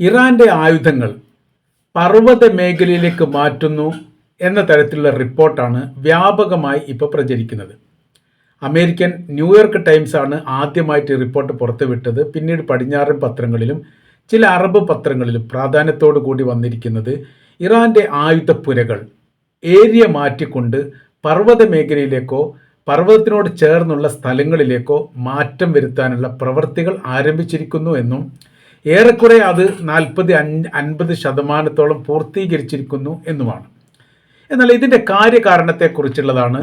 ഇറാന്റെ ആയുധങ്ങൾ പർവത മേഖലയിലേക്ക് മാറ്റുന്നു എന്ന തരത്തിലുള്ള റിപ്പോർട്ടാണ് വ്യാപകമായി ഇപ്പോൾ പ്രചരിക്കുന്നത്. അമേരിക്കൻ ന്യൂയോർക്ക് ടൈംസ് ആണ് ആദ്യമായിട്ട് റിപ്പോർട്ട് പുറത്തുവിട്ടത്. പിന്നീട് പടിഞ്ഞാറൻ പത്രങ്ങളിലും ചില അറബ് പത്രങ്ങളിലും പ്രാധാന്യത്തോടു കൂടി വന്നിരിക്കുന്നത് ഇറാന്റെ ആയുധപ്പുരകൾ. ഏരിയ മാറ്റിക്കൊണ്ട് പർവത മേഖലയിലേക്കോ പർവതത്തിനോട് ചേർന്നുള്ള സ്ഥലങ്ങളിലേക്കോ മാറ്റം വരുത്താനുള്ള പ്രവൃത്തികൾ ആരംഭിച്ചിരിക്കുന്നു എന്നും ഏറെക്കുറെ അത് നാൽപ്പത് അൻപത് ശതമാനത്തോളം പൂർത്തീകരിച്ചിരിക്കുന്നു എന്നുമാണ്. എന്നാൽ ഇതിന്റെ കാര്യകാരണത്തെക്കുറിച്ചുള്ളതാണ്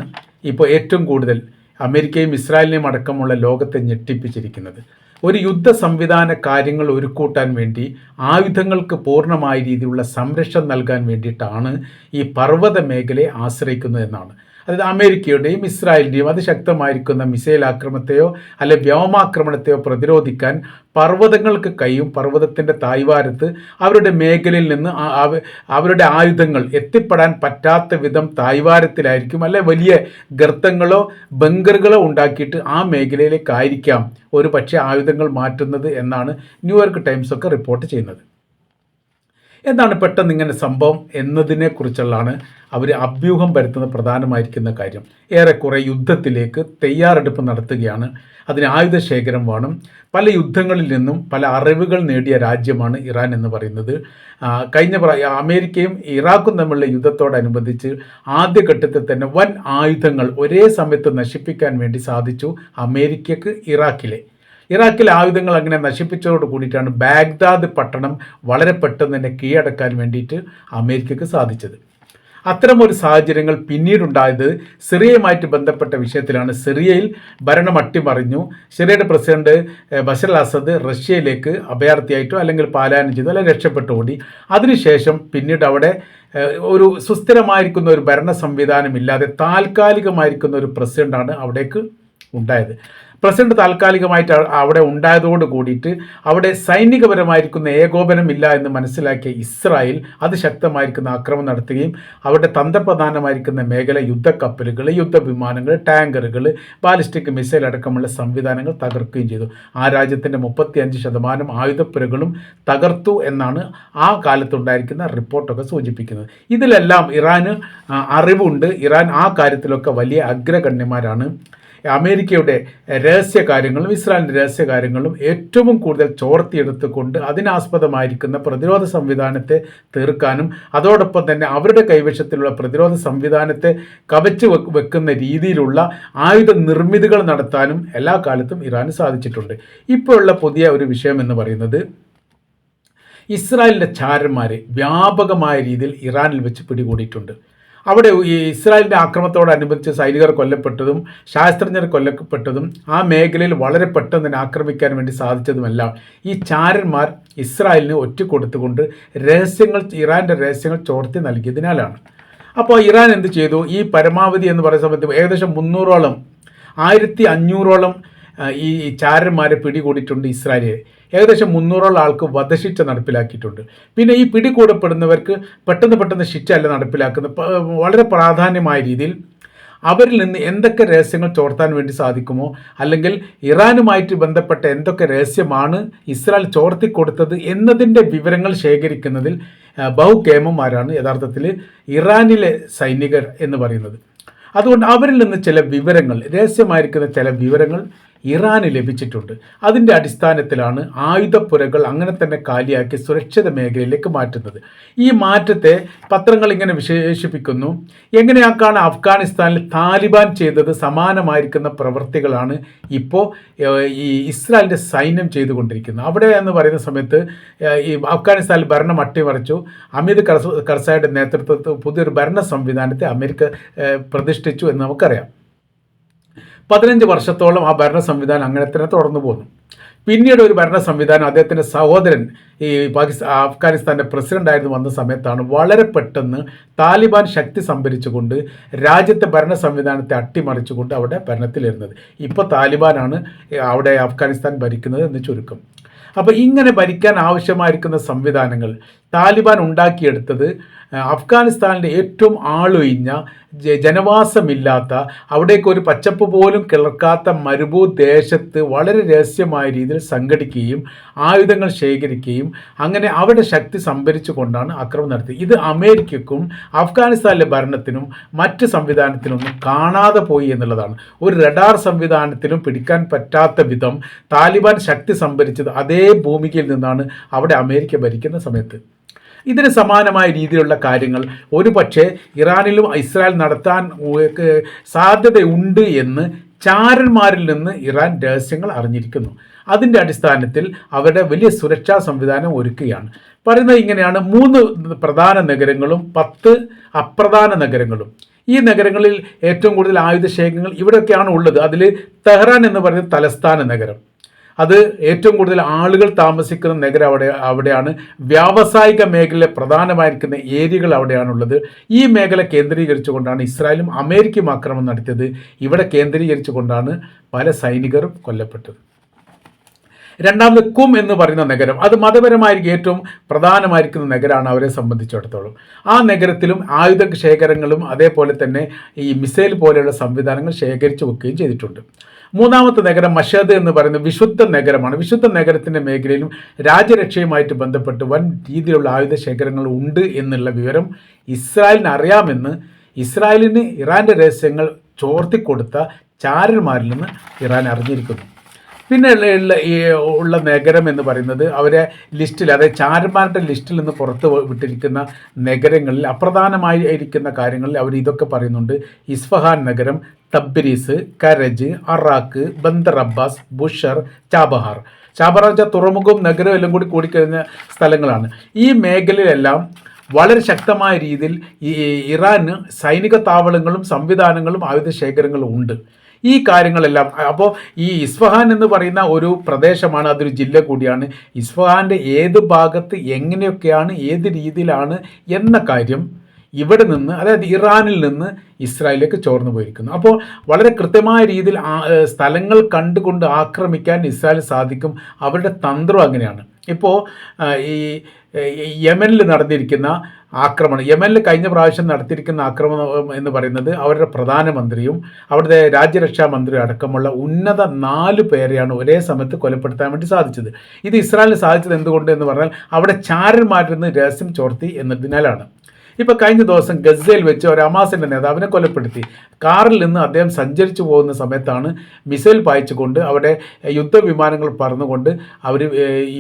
ഇപ്പോൾ ഏറ്റവും കൂടുതൽ അമേരിക്കയും ഇസ്രായേലിനെയും അടക്കമുള്ള ലോകത്തെ ഞെട്ടിപ്പിച്ചിരിക്കുന്നത്. ഒരു യുദ്ധ സംവിധാന കാര്യങ്ങൾ ഒരുക്കൂട്ടാൻ വേണ്ടി ആയുധങ്ങൾക്ക് പൂർണമായ രീതിയിലുള്ള സംരക്ഷണം നൽകാൻ വേണ്ടിയിട്ടാണ് ഈ പർവത മേഖലയെ ആശ്രയിക്കുന്നത് എന്നാണ്. അതായത് അമേരിക്കയുടെയും ഇസ്രായേലിന്റെയും അതിശക്തമായിരിക്കുന്ന മിസൈൽ ആക്രമണത്തെയോ അല്ലെ വ്യോമാക്രമണത്തെയോ പ്രതിരോധിക്കാൻ പർവതങ്ങൾക്ക് കൈയും പർവതത്തിന്റെ തായ്വാരത്ത് അവരുടെ മേഖലയിൽ നിന്ന് അവരുടെ ആയുധങ്ങൾ എത്തിപ്പെടാൻ പറ്റാത്ത വിധം തായ്വാരത്തിലായിരിക്കും. അല്ലെ വലിയ ഗർത്തങ്ങളോ ബങ്കറുകളോ ഉണ്ടാക്കിയിട്ട് ആ മേഖലയിലേക്കായിരിക്കാം ഒരു പക്ഷേ ആയുധങ്ങൾ മാറ്റുന്നത് എന്നാണ് ന്യൂയോർക്ക് ടൈംസ് ഒക്കെ റിപ്പോർട്ട് ചെയ്യുന്നത്. എന്താണ് പെട്ടെന്ന് ഇങ്ങനെ സംഭവം എന്നതിനെക്കുറിച്ചുള്ളതാണ് അവർ അഭ്യൂഹം വരുത്തുന്ന പ്രധാനമായിരിക്കുന്ന കാര്യം. ഏറെക്കുറെ യുദ്ധത്തിലേക്ക് തയ്യാറെടുപ്പ് നടത്തുകയാണ്. അതിന് ആയുധശേഖരം വേണം. പല യുദ്ധങ്ങളിൽ നിന്നും പല അറിവുകൾ നേടിയ രാജ്യമാണ് ഇറാൻ എന്ന് പറയുന്നത്. കഴിഞ്ഞ അമേരിക്കയും ഇറാഖും തമ്മിലുള്ള യുദ്ധത്തോടനുബന്ധിച്ച് ആദ്യഘട്ടത്തിൽ തന്നെ വൻ ആയുധങ്ങൾ ഒരേ സമയത്ത് നശിപ്പിക്കാൻ വേണ്ടി സാധിച്ചു അമേരിക്കക്ക് ഇറാഖിലെ. ഇറാഖിലെ ആയുധങ്ങൾ അങ്ങനെ നശിപ്പിച്ചതോട് കൂടിയിട്ടാണ് ബാഗ്ദാദ് പട്ടണം വളരെ പെട്ടെന്ന് തന്നെ കീഴടക്കാൻ വേണ്ടിയിട്ട് അമേരിക്കക്ക് സാധിച്ചത്. അത്തരമൊരു സാഹചര്യങ്ങൾ പിന്നീടുണ്ടായത് സിറിയയുമായിട്ട് ബന്ധപ്പെട്ട വിഷയത്തിലാണ്. സിറിയയിൽ ഭരണം അട്ടിമറിഞ്ഞു. സിറിയയുടെ പ്രസിഡന്റ് ബഷർ അസദ് റഷ്യയിലേക്ക് അഭയാർത്ഥിയായിട്ടോ അല്ലെങ്കിൽ പാലായനം ചെയ്തു അല്ലെങ്കിൽ രക്ഷപ്പെട്ടു ഓടി. അതിനുശേഷം പിന്നീട് അവിടെ ഒരു സുസ്ഥിരമായിരിക്കുന്ന ഒരു ഭരണ സംവിധാനമില്ലാതെ താൽക്കാലികമായിരിക്കുന്ന ഒരു പ്രസിഡന്റാണ് അവിടേക്ക് ഉണ്ടായത്. പ്രസിഡന്റ് താൽക്കാലികമായിട്ട് അവിടെ ഉണ്ടായതോട് കൂടിയിട്ട് അവിടെ സൈനികപരമായിരിക്കുന്ന ഏകോപനമില്ല എന്ന് മനസ്സിലാക്കിയ ഇസ്രായേൽ അത് ശക്തമായിരിക്കുന്ന ആക്രമണം നടത്തുകയും അവരുടെ തന്ത്രപ്രധാനമായിരിക്കുന്ന മേഖല യുദ്ധക്കപ്പലുകൾ യുദ്ധവിമാനങ്ങൾ ടാങ്കറുകൾ ബാലിസ്റ്റിക് മിസൈൽ അടക്കമുള്ള സംവിധാനങ്ങൾ തകർക്കുകയും ചെയ്തു. ആ രാജ്യത്തിന്റെ മുപ്പത്തിയഞ്ച് ശതമാനം ആയുധപ്പുരകളും തകർത്തു എന്നാണ് ആ കാലത്തുണ്ടായിരിക്കുന്ന റിപ്പോർട്ടൊക്കെ സൂചിപ്പിക്കുന്നത്. ഇതിലെല്ലാം ഇറാന് അറിവുണ്ട്. ഇറാൻ ആ കാര്യത്തിലൊക്കെ വലിയ അഗ്രഗണ്യന്മാരാണ്. അമേരിക്കയുടെ രഹസ്യകാര്യങ്ങളും ഇസ്രായേലിന്റെ രഹസ്യ കാര്യങ്ങളും ഏറ്റവും കൂടുതൽ ചോർത്തിയെടുത്തുകൊണ്ട് അതിനാസ്പദമായിരിക്കുന്ന പ്രതിരോധ സംവിധാനത്തെ തീർക്കാനും അതോടൊപ്പം തന്നെ അവരുടെ കൈവശത്തിലുള്ള പ്രതിരോധ സംവിധാനത്തെ കവച്ചു വെക്കുന്ന രീതിയിലുള്ള ആയുധ നിർമ്മിതികൾ നടത്താനും എല്ലാ കാലത്തും ഇറാന് സാധിച്ചിട്ടുണ്ട്. ഇപ്പോഴുള്ള പുതിയ ഒരു വിഷയം എന്ന് പറയുന്നത് ഇസ്രായേലിന്റെ ചാരന്മാരെ വ്യാപകമായ രീതിയിൽ ഇറാനിൽ വെച്ച് പിടികൂടിയിട്ടുണ്ട്. അവിടെ ഈ ഇസ്രായേലിന്റെ ആക്രമണത്തോടനുബന്ധിച്ച് സൈനികർ കൊല്ലപ്പെട്ടതും ശാസ്ത്രജ്ഞർ കൊല്ലപ്പെട്ടതും ആ മേഖലയിൽ വളരെ പെട്ടെന്ന് തന്നെ ആക്രമിക്കാൻ വേണ്ടി സാധിച്ചതുമെല്ലാം ഈ ചാരന്മാർ ഇസ്രായേലിന് ഒറ്റ കൊടുത്തുകൊണ്ട് രഹസ്യങ്ങൾ ഇറാന്റെ രഹസ്യങ്ങൾ ചോർത്തി നൽകിയതിനാലാണ്. അപ്പോൾ ഇറാൻ എന്ത് ചെയ്തു? ഈ പരമാവധി എന്ന് പറയുന്ന സമയത്ത് ഏകദേശം മുന്നൂറോളം ആയിരത്തി അഞ്ഞൂറോളം ഈ ചാരന്മാരെ പിടികൂടിയിട്ടുണ്ട് ഇസ്രായേലിയെ ഏകദേശം മുന്നൂറോളം ആൾക്ക് വധശിക്ഷ നടപ്പിലാക്കിയിട്ടുണ്ട്. പിന്നെ ഈ പിടികൂടപ്പെടുന്നവർക്ക് പെട്ടെന്ന് പെട്ടെന്ന് ശിക്ഷ അല്ല നടപ്പിലാക്കുന്നത് വളരെ പ്രാധാന്യമായ രീതിയിൽ അവരിൽ നിന്ന് എന്തൊക്കെ രഹസ്യങ്ങൾ ചോർത്താൻ വേണ്ടി സാധിക്കുമോ? അല്ലെങ്കിൽ ഇറാനുമായിട്ട് ബന്ധപ്പെട്ട എന്തൊക്കെ രഹസ്യമാണ് ഇസ്രായേൽ ചോർത്തിക്കൊടുത്തത് എന്നതിന്റെ വിവരങ്ങൾ ശേഖരിക്കുന്നതിൽ ബഹുകേമന്മാരാണ് യഥാർത്ഥത്തിൽ ഇറാനിലെ സൈനികർ എന്ന് പറയുന്നത്. അതുകൊണ്ട് അവരിൽ നിന്ന് ചില വിവരങ്ങൾ രഹസ്യമായിരിക്കുന്ന ചില വിവരങ്ങൾ ഇറാന് ലഭിച്ചിട്ടുണ്ട്. അതിന്റെ അടിസ്ഥാനത്തിലാണ് ആയുധപ്പുരകൾ അങ്ങനെ തന്നെ കാലിയാക്കി സുരക്ഷിത മേഖലയിലേക്ക് മാറ്റുന്നത്. ഈ മാറ്റത്തെ പത്രങ്ങൾ ഇങ്ങനെ വിശേഷിപ്പിക്കുന്നു. എങ്ങനെയാക്കാണ് അഫ്ഗാനിസ്ഥാനിൽ താലിബാൻ ചെയ്തത്? സമാനമായിരിക്കുന്ന പ്രവൃത്തികളാണ് ഇപ്പോൾ ഈ ഇസ്രായേലിന്റെ സൈന്യം ചെയ്തുകൊണ്ടിരിക്കുന്നത്. അവിടെ എന്ന് പറയുന്ന സമയത്ത് ഈ അഫ്ഗാനിസ്ഥാനിൽ ഭരണം അട്ടിമറിച്ചു. അമിത് കർസ കർസായുടെ നേതൃത്വത്തിൽ പുതിയൊരു ഭരണ സംവിധാനത്തെ അമേരിക്ക പ്രതിഷ്ഠിച്ചു എന്ന് നമുക്കറിയാം. പതിനഞ്ച് വർഷത്തോളം ആ ഭരണ സംവിധാനം അങ്ങനെ തന്നെ തുടർന്നു പോന്നു. പിന്നീട് ഒരു ഭരണ സംവിധാനം അദ്ദേഹത്തിന്റെ സഹോദരൻ ഈ പാകിസ്ഥാൻ അഫ്ഗാനിസ്ഥാന്റെ പ്രസിഡന്റായിരുന്നു വന്ന സമയത്താണ് വളരെ പെട്ടെന്ന് താലിബാൻ ശക്തി സംഭരിച്ചുകൊണ്ട് രാജ്യത്തെ ഭരണ സംവിധാനത്തെ അട്ടിമറിച്ചുകൊണ്ട് അവിടെ ഭരണത്തിലിരുന്നത്. ഇപ്പോൾ താലിബാനാണ് അവിടെ അഫ്ഗാനിസ്ഥാൻ ഭരിക്കുന്നത് എന്ന് ചുരുക്കം. അപ്പോൾ ഇങ്ങനെ ഭരിക്കാൻ ആവശ്യമായിരിക്കുന്ന സംവിധാനങ്ങൾ താലിബാൻ ഉണ്ടാക്കിയെടുത്തത് അഫ്ഗാനിസ്ഥാനിലെ ഏറ്റവും ആളൊഴിഞ്ഞ ജനവാസമില്ലാത്ത അവിടേക്ക് ഒരു പച്ചപ്പ് പോലും കിളർക്കാത്ത മരുഭൂ ദേശത്ത് വളരെ രഹസ്യമായ രീതിയിൽ സംഘടിക്കുകയും ആയുധങ്ങൾ ശേഖരിക്കുകയും അങ്ങനെ അവിടെ ശക്തി സംഭരിച്ചു കൊണ്ടാണ് ആക്രമണം നടത്തിയത്. ഇത് അമേരിക്കക്കും അഫ്ഗാനിസ്ഥാനിലെ ഭരണത്തിനും മറ്റ് സംവിധാനത്തിനൊന്നും കാണാതെ പോയി എന്നുള്ളതാണ്. ഒരു റഡാർ സംവിധാനത്തിനും പിടിക്കാൻ പറ്റാത്ത വിധം താലിബാൻ ശക്തി സംഭരിച്ചത് അതേ ഭൂമികയിൽ നിന്നാണ് അവിടെ അമേരിക്ക ഭരിക്കുന്ന സമയത്ത്. ഇതിന് സമാനമായ രീതിയിലുള്ള കാര്യങ്ങൾ. ഒരു പക്ഷേ ഇറാനിലും ഇസ്രായേൽ നടത്താൻ സാധ്യതയുണ്ട് എന്ന് ചാരന്മാരിൽ നിന്ന് ഇറാൻ രഹസ്യങ്ങൾ അറിഞ്ഞിരിക്കുന്നു. അതിന്റെ അടിസ്ഥാനത്തിൽ അവരുടെ വലിയ സുരക്ഷാ സംവിധാനം ഒരുക്കുകയാണ്. പറയുന്നത് ഇങ്ങനെയാണ്. മൂന്ന് പ്രധാന നഗരങ്ങളും പത്ത് അപ്രധാന നഗരങ്ങളും. ഈ നഗരങ്ങളിൽ ഏറ്റവും കൂടുതൽ ആയുധ ശേഖരങ്ങൾ ഇവിടെയൊക്കെയാണ് ഉള്ളത്. അതിൽ തെഹ്റാൻ എന്ന് പറയുന്ന തലസ്ഥാന നഗരം. അത് ഏറ്റവും കൂടുതൽ ആളുകൾ താമസിക്കുന്ന നഗരം അവിടെ അവിടെയാണ്. വ്യാവസായിക മേഖല പ്രധാനമായിരിക്കുന്ന ഏരിയകൾ അവിടെയാണുള്ളത്. ഈ മേഖല കേന്ദ്രീകരിച്ചുകൊണ്ടാണ് ഇസ്രായേലും അമേരിക്കയും ആക്രമണം നടത്തിയത്. ഇവിടെ കേന്ദ്രീകരിച്ചുകൊണ്ടാണ് പല സൈനികരും കൊല്ലപ്പെട്ടത്. രണ്ടാമത് കും എന്ന് പറയുന്ന നഗരം. അത് മതപരമായിരിക്കും ഏറ്റവും പ്രധാനമായിരിക്കുന്ന നഗരമാണ് അവരെ സംബന്ധിച്ചിടത്തോളം. ആ നഗരത്തിലും ആയുധ ശേഖരങ്ങളും അതേപോലെ തന്നെ ഈ മിസൈൽ പോലെയുള്ള സംവിധാനങ്ങൾ ശേഖരിച്ചു വെക്കുകയും ചെയ്തിട്ടുണ്ട്. മൂന്നാമത്തെ നഗരം മഷദ് എന്ന് പറയുന്ന വിശുദ്ധ നഗരമാണ്. വിശുദ്ധ നഗരത്തിന്റെ മേഖലയിലും രാജ്യരക്ഷയുമായിട്ട് ബന്ധപ്പെട്ട് വൻ രീതിയിലുള്ള ആയുധ ശേഖരങ്ങൾ ഉണ്ട് എന്നുള്ള വിവരം ഇസ്രായേലിന് അറിയാമെന്ന് ഇസ്രായേലിന് ഇറാന്റെ രഹസ്യങ്ങൾ ചോർത്തിക്കൊടുത്ത ചാരന്മാരിൽ നിന്ന് ഇറാൻ അറിഞ്ഞിരിക്കുന്നു. പിന്നെ ഉള്ള ഈ ഉള്ള നഗരം എന്ന് പറയുന്നത് അവരെ ലിസ്റ്റിൽ അതായത് ചാരന്മാരുടെ ലിസ്റ്റിൽ നിന്ന് പുറത്ത് വിട്ടിരിക്കുന്ന നഗരങ്ങളിൽ അപ്രധാനമായി ഇരിക്കുന്ന കാര്യങ്ങളിൽ അവർ ഇതൊക്കെ പറയുന്നുണ്ട്. ഇസ്ഫഹാൻ നഗരം Tabriz Karaj Arak Bandar Abbas Bushehr Chabahar. Chabahar വെച്ചാൽ തുറമുഖവും നഗരവും എല്ലാം കൂടി കൂടിക്കഴിഞ്ഞ സ്ഥലങ്ങളാണ്. ഈ മേഖലയിലെല്ലാം വളരെ ശക്തമായ രീതിയിൽ ഈ ഇറാന് സൈനിക താവളങ്ങളും സംവിധാനങ്ങളും ആയുധ ശേഖരങ്ങളും ഉണ്ട്. ഈ കാര്യങ്ങളെല്ലാം അപ്പോൾ ഈ ഇസ്ഫഹാൻ എന്ന് പറയുന്ന ഒരു പ്രദേശമാണ് അതൊരു ജില്ല കൂടിയാണ്. ഇസ്ഫഹാന്റെ ഏത് ഭാഗത്ത് എങ്ങനെയൊക്കെയാണ് ഏത് രീതിയിലാണ് എന്ന കാര്യം ഇവിടെ നിന്ന് അതായത് ഇറാനിൽ നിന്ന് ഇസ്രായേലിലേക്ക് ചോർന്നു പോയിരിക്കുന്നു. അപ്പോൾ വളരെ കൃത്യമായ രീതിയിൽ സ്ഥലങ്ങൾ കണ്ടുകൊണ്ട് ആക്രമിക്കാൻ ഇസ്രായേൽ സാധിക്കും. അവരുടെ തന്ത്രം അങ്ങനെയാണ്. ഇപ്പോൾ ഈ യമനിൽ നടന്നിരിക്കുന്ന ആക്രമണം യമനിൽ കഴിഞ്ഞ പ്രാവശ്യം നടത്തിയിരിക്കുന്ന ആക്രമണം എന്ന് പറയുന്നത് അവരുടെ പ്രധാനമന്ത്രിയും അവരുടെ രാജ്യരക്ഷാ മന്ത്രി അടക്കമുള്ള ഉന്നത നാല് പേരെയാണ് ഒരേ സമയത്ത് കൊലപ്പെടുത്താൻ വേണ്ടി സാധിച്ചത്. ഇത് ഇസ്രായേലിന് സാധിച്ചത് എന്തുകൊണ്ട് എന്ന് പറഞ്ഞാൽ അവിടെ ചാരന്മാരിൽ നിന്ന് രഹസ്യം ചോർത്തി എന്നതിനാലാണ്. ഇപ്പോൾ കഴിഞ്ഞ ദിവസം ഗസയിൽ വെച്ച് ഒരു അമാസിന്റെ നേതാവിനെ കൊലപ്പെടുത്തി. കാറിൽ നിന്ന് അദ്ദേഹം സഞ്ചരിച്ചു പോകുന്ന സമയത്താണ് മിസൈൽ പായിച്ചുകൊണ്ട് അവിടെ യുദ്ധവിമാനങ്ങൾ പറന്നുകൊണ്ട് അവർ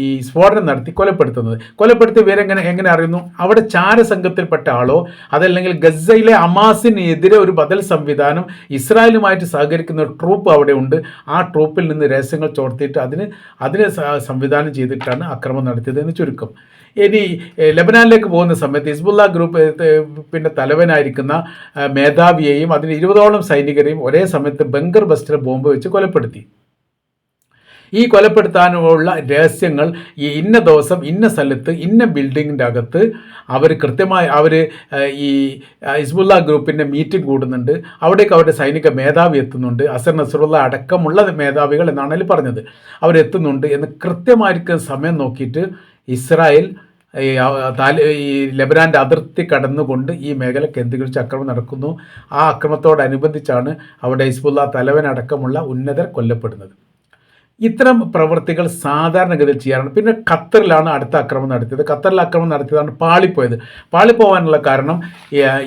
ഈ സ്ഫോടനം നടത്തി കൊലപ്പെടുത്തുന്നത്. കൊലപ്പെടുത്തിയ പേരെങ്ങനെ എങ്ങനെ അറിയുന്നു? അവിടെ ചാരസംഘത്തിൽപ്പെട്ട ആളോ അതല്ലെങ്കിൽ ഗസയിലെ അമാസിനെതിരെ ഒരു ബദൽ സംവിധാനം ഇസ്രായേലുമായിട്ട് സഹകരിക്കുന്ന ഒരു ട്രൂപ്പ് അവിടെ ഉണ്ട്. ആ ട്രൂപ്പിൽ നിന്ന് രഹസ്യങ്ങൾ ചോർത്തിയിട്ട് അതിന് അതിനെ സംവിധാനം ചെയ്തിട്ടാണ് അക്രമം നടത്തിയതെന്ന് ചുരുക്കം. ഇനി ലബനാനിലേക്ക് പോകുന്ന സമയത്ത് ഹിസ്ബുല്ല ഗ്രൂപ്പ് പിന്നെ തലവനായിരിക്കുന്ന മേധാവിയെയും അതിന് ഇരുപതോളം സൈനികരെയും ഒരേ സമയത്ത് ബങ്കർ ബസ്റ്റർ ബോംബ് വെച്ച് കൊലപ്പെടുത്തി. ഈ കൊലപ്പെടുത്താനുള്ള രഹസ്യങ്ങൾ ഈ ഇന്ന ദിവസം ഇന്ന സ്ഥലത്ത് ഇന്ന ബിൽഡിങ്ങിന്റെ അകത്ത് അവർ കൃത്യമായി അവർ ഈ ഹിസ്ബുല്ല ഗ്രൂപ്പിന്റെ മീറ്റിംഗ് കൂടുന്നുണ്ട്. അവിടേക്ക് അവരുടെ സൈനിക മേധാവി എത്തുന്നുണ്ട്. അസർ നസറുള്ള അടക്കമുള്ള മേധാവികൾ എന്നാണ് അതിൽ പറഞ്ഞത്. അവരെത്തുന്നുണ്ട് എന്ന് കൃത്യമായിരിക്കുന്ന സമയം നോക്കിയിട്ട് ഇസ്രായേൽ ഈ ലബനാന്റെ അതിർത്തി കടന്നുകൊണ്ട് ഈ മേഖല കേന്ദ്രീകരിച്ച് അക്രമം നടക്കുന്നു. ആ അക്രമത്തോടനുബന്ധിച്ചാണ് അവിടെ ഹിസ്ബുല്ല തലവനടക്കമുള്ള ഉന്നതർ കൊല്ലപ്പെടുന്നത്. ഇത്തരം പ്രവൃത്തികൾ സാധാരണഗതിയിൽ ചെയ്യാറുണ്ട്. പിന്നെ ഖത്തറിലാണ് അടുത്ത അക്രമം നടത്തിയത്. ഖത്തറിൽ അക്രമം നടത്തിയതാണ് പാളിപ്പോയത്. പാളിപ്പോവാനുള്ള കാരണം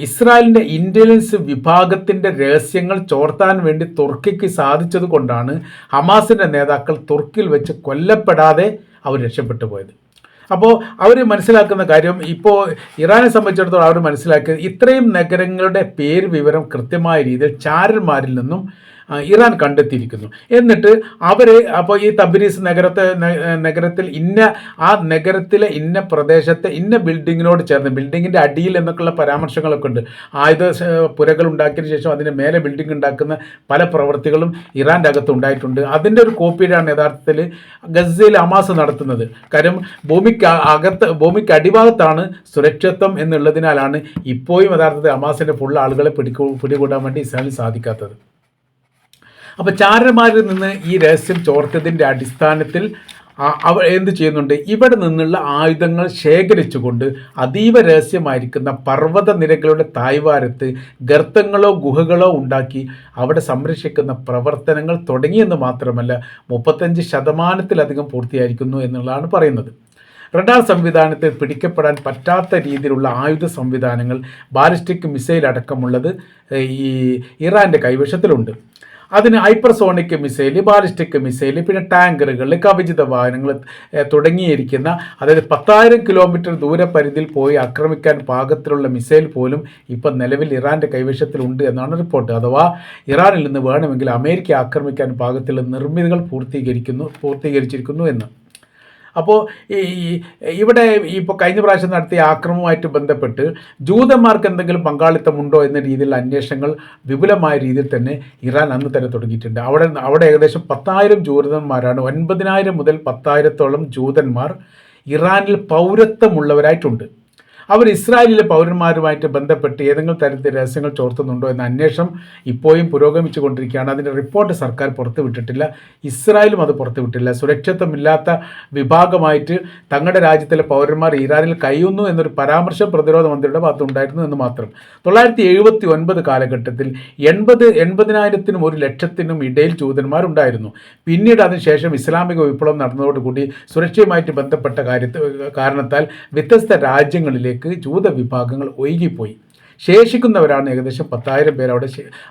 ഇസ്രായേലിന്റെ ഇന്റലിജൻസ് വിഭാഗത്തിന്റെ രഹസ്യങ്ങൾ ചോർത്താൻ വേണ്ടി തുർക്കിക്ക് സാധിച്ചത് കൊണ്ടാണ് ഹമാസിന്റെ നേതാക്കൾ തുർക്കിയിൽ വെച്ച് കൊല്ലപ്പെടാതെ അവർ രക്ഷപ്പെട്ടു പോയത്. അപ്പോൾ അവർ മനസ്സിലാക്കുന്ന കാര്യം ഇപ്പോൾ ഇറാനെ സംബന്ധിച്ചിടത്തോളം അവർ മനസ്സിലാക്കിയത് ഇത്രയും നഗരങ്ങളുടെ പേര് വിവരം കൃത്യമായ രീതിയിൽ ചാരന്മാരിൽ നിന്നും ഇറാൻ കണ്ടെത്തിയിരിക്കുന്നു. എന്നിട്ട് അവർ അപ്പോൾ ഈ തബ്രീസ് നഗരത്തെ നഗരത്തിൽ ഇന്ന ആ നഗരത്തിലെ ഇന്ന പ്രദേശത്തെ ഇന്ന ബിൽഡിങ്ങിനോട് ചേർന്ന് ബിൽഡിങ്ങിന്റെ അടിയിൽ എന്നൊക്കെയുള്ള പരാമർശങ്ങളൊക്കെ ഉണ്ട്. ആയുധ പുരകൾ ഉണ്ടാക്കിയതിന് ശേഷം അതിന് മേലെ ബിൽഡിംഗ് ഉണ്ടാക്കുന്ന പല പ്രവൃത്തികളും ഇറാന്റെ അകത്ത് ഉണ്ടായിട്ടുണ്ട്. അതിന്റെ ഒരു കോപ്പിയിലാണ് യഥാർത്ഥത്തിൽ ഗസയിൽ അമാസ് നടത്തുന്നത്. കാര്യം ഭൂമിക്ക് അകത്ത് ഭൂമിക്ക് അടിഭാഗത്താണ് സുരക്ഷിതത്വം എന്നുള്ളതിനാലാണ് ഇപ്പോഴും യഥാർത്ഥത്തിൽ അമാസിന്റെ ഫുൾ ആളുകളെ പിടിക്കൂ പിടികൂടാൻ വേണ്ടി ഇസ്രായേലിന് സാധിക്കാത്തത്. അപ്പോൾ ചാരന്മാരിൽ നിന്ന് ഈ രഹസ്യം ചോർത്തതിന്റെ അടിസ്ഥാനത്തിൽ അവർ അവ എന്ത് ചെയ്യുന്നുണ്ട്? ഇവിടെ നിന്നുള്ള ആയുധങ്ങൾ ശേഖരിച്ചുകൊണ്ട് അതീവ രഹസ്യമായിരിക്കുന്ന പർവത നിരകളുടെ തായ്വാരത്ത് ഗർത്തങ്ങളോ ഗുഹകളോ ഉണ്ടാക്കി അവിടെ സംരക്ഷിക്കുന്ന പ്രവർത്തനങ്ങൾ തുടങ്ങിയെന്ന് മാത്രമല്ല മുപ്പത്തഞ്ച് ശതമാനത്തിലധികം പൂർത്തിയായിരിക്കുന്നു എന്നുള്ളതാണ് പറയുന്നത്. റഡാർ സംവിധാനത്തിൽ പിടിക്കപ്പെടാൻ പറ്റാത്ത രീതിയിലുള്ള ആയുധ സംവിധാനങ്ങൾ ബാലിസ്റ്റിക് മിസൈൽ അടക്കമുള്ളത് ഈ ഇറാന്റെ കൈവശത്തിലുണ്ട്. അതിന് ഹൈപ്പർസോണിക് മിസൈൽ ബാലിസ്റ്റിക് മിസൈൽ പിന്നെ ടാങ്കറുകൾ കവചിത വാഹനങ്ങൾ തുടങ്ങിയിരിക്കുന്ന അതായത് പത്തായിരം കിലോമീറ്റർ ദൂരപരിധിയിൽ പോയി ആക്രമിക്കാൻ പാകത്തിലുള്ള മിസൈൽ പോലും ഇപ്പം നിലവിൽ ഇറാന്റെ കൈവശത്തിലുണ്ട് എന്നാണ് റിപ്പോർട്ട്. അഥവാ ഇറാനിൽ നിന്ന് വേണമെങ്കിൽ അമേരിക്ക ആക്രമിക്കാൻ പാകത്തിലുള്ള നിർമ്മിതികൾ പൂർത്തീകരിക്കുന്നു പൂർത്തീകരിച്ചിരിക്കുന്നു എന്ന്. അപ്പോൾ ഈ ഇവിടെ ഇപ്പോൾ കഴിഞ്ഞ പ്രാവശ്യം നടത്തിയ ആക്രമവുമായിട്ട് ബന്ധപ്പെട്ട് ജൂതന്മാർക്ക് എന്തെങ്കിലും പങ്കാളിത്തമുണ്ടോ എന്ന രീതിയിലുള്ള അന്വേഷണങ്ങൾ വിപുലമായ രീതിയിൽ തന്നെ ഇറാൻ അന്ന് തന്നെ തുടങ്ങിയിട്ടുണ്ട്. അവിടെ അവിടെ ഏകദേശം പത്തായിരം ജൂതന്മാരാണ് ഒൻപതിനായിരം മുതൽ പത്തായിരത്തോളം ജൂതന്മാർ ഇറാനിൽ പൗരത്വമുള്ളവരായിട്ടുണ്ട്. അവർ ഇസ്രായേലിലെ പൗരന്മാരുമായിട്ട് ബന്ധപ്പെട്ട് ഏതെങ്കിലും തരത്തിൽ രഹസ്യങ്ങൾ ചോർത്തുന്നുണ്ടോ എന്ന അന്വേഷണം ഇപ്പോഴും പുരോഗമിച്ചു കൊണ്ടിരിക്കുകയാണ് അതിന്റെ റിപ്പോർട്ട് സർക്കാർ പുറത്തുവിട്ടിട്ടില്ല ഇസ്രായേലും അത് പുറത്തുവിട്ടില്ല സുരക്ഷിതമില്ലാത്ത വിഭാഗമായിട്ട് തങ്ങളുടെ രാജ്യത്തിലെ പൗരന്മാർ ഇറാനിൽ കഴിയുന്നു എന്നൊരു പരാമർശം പ്രതിരോധ മന്ത്രിയുടെ ഭാഗത്തുണ്ടായിരുന്നു എന്ന് മാത്രം. തൊള്ളായിരത്തി എഴുപത്തി ഒൻപത് കാലഘട്ടത്തിൽ എൺപത് എൺപതിനായിരത്തിനും ഒരു ലക്ഷത്തിനും ഇടയിൽ ജൂതന്മാരുണ്ടായിരുന്നു. പിന്നീട് അതിനുശേഷം ഇസ്ലാമിക വിപ്ലവം നടന്നതോടുകൂടി സുരക്ഷയുമായിട്ട് ബന്ധപ്പെട്ട കാര്യത്തിൽ കാരണത്താൽ വ്യത്യസ്ത രാജ്യങ്ങളിലേക്ക് ജൂത വിഭാഗങ്ങൾ ഒഴുകിപ്പോയി. ശേഷിക്കുന്നവരാണ് ഏകദേശം പത്തായിരം പേർ അവിടെ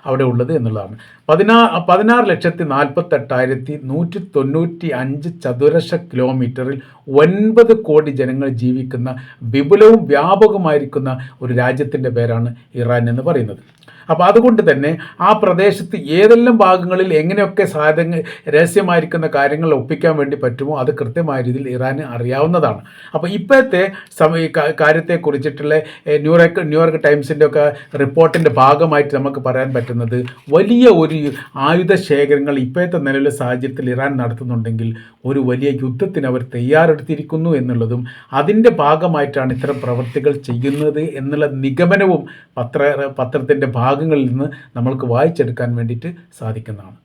അവിടെ ഉള്ളത് എന്നുള്ളതാണ്. പതിനാ പതിനാറ് ലക്ഷത്തി നാൽപ്പത്തെട്ടായിരത്തി നൂറ്റി തൊണ്ണൂറ്റി അഞ്ച് ചതുരശ്ര കിലോമീറ്ററിൽ ഒൻപത് കോടി ജനങ്ങൾ ജീവിക്കുന്ന വിപുലവും വ്യാപകമായിരിക്കുന്ന ഒരു രാജ്യത്തിന്റെ പേരാണ് ഇറാൻ എന്ന് പറയുന്നത്. അപ്പോൾ അതുകൊണ്ട് തന്നെ ആ പ്രദേശത്ത് ഏതെല്ലാം ഭാഗങ്ങളിൽ എങ്ങനെയൊക്കെ സാധ്യങ്ങൾ രഹസ്യമായിരിക്കുന്ന കാര്യങ്ങൾ ഒപ്പിക്കാൻ വേണ്ടി പറ്റുമോ അത് കൃത്യമായ രീതിയിൽ ഇറാന് അറിയാവുന്നതാണ്. അപ്പോൾ ഇപ്പോഴത്തെ സമയ കാര്യത്തെ കാര്യത്തെക്കുറിച്ചിട്ടുള്ള ന്യൂയോർക്ക് ന്യൂയോർക്ക് ടൈംസിന്റെ ഒക്കെ റിപ്പോർട്ടിന്റെ ഭാഗമായിട്ട് നമുക്ക് പറയാൻ പറ്റുന്നത് വലിയ ഒരു ആയുധ ശേഖരങ്ങൾ ഇപ്പോഴത്തെ നിലവിലെ സാഹചര്യത്തിൽ ഇറാൻ നടത്തുന്നുണ്ടെങ്കിൽ ഒരു വലിയ യുദ്ധത്തിന് അവർ തയ്യാറെടുത്തിരിക്കുന്നു എന്നുള്ളതും അതിന്റെ ഭാഗമായിട്ടാണ് ഇത്തരം പ്രവൃത്തികൾ ചെയ്യുന്നത് എന്നുള്ള നിഗമനവും പത്ര പത്രത്തിന്റെ ഭാഗങ്ങളിൽ നിന്ന് നമ്മൾക്ക് വായിച്ചെടുക്കാൻ വേണ്ടിയിട്ട് സാധിക്കുന്നതാണ്.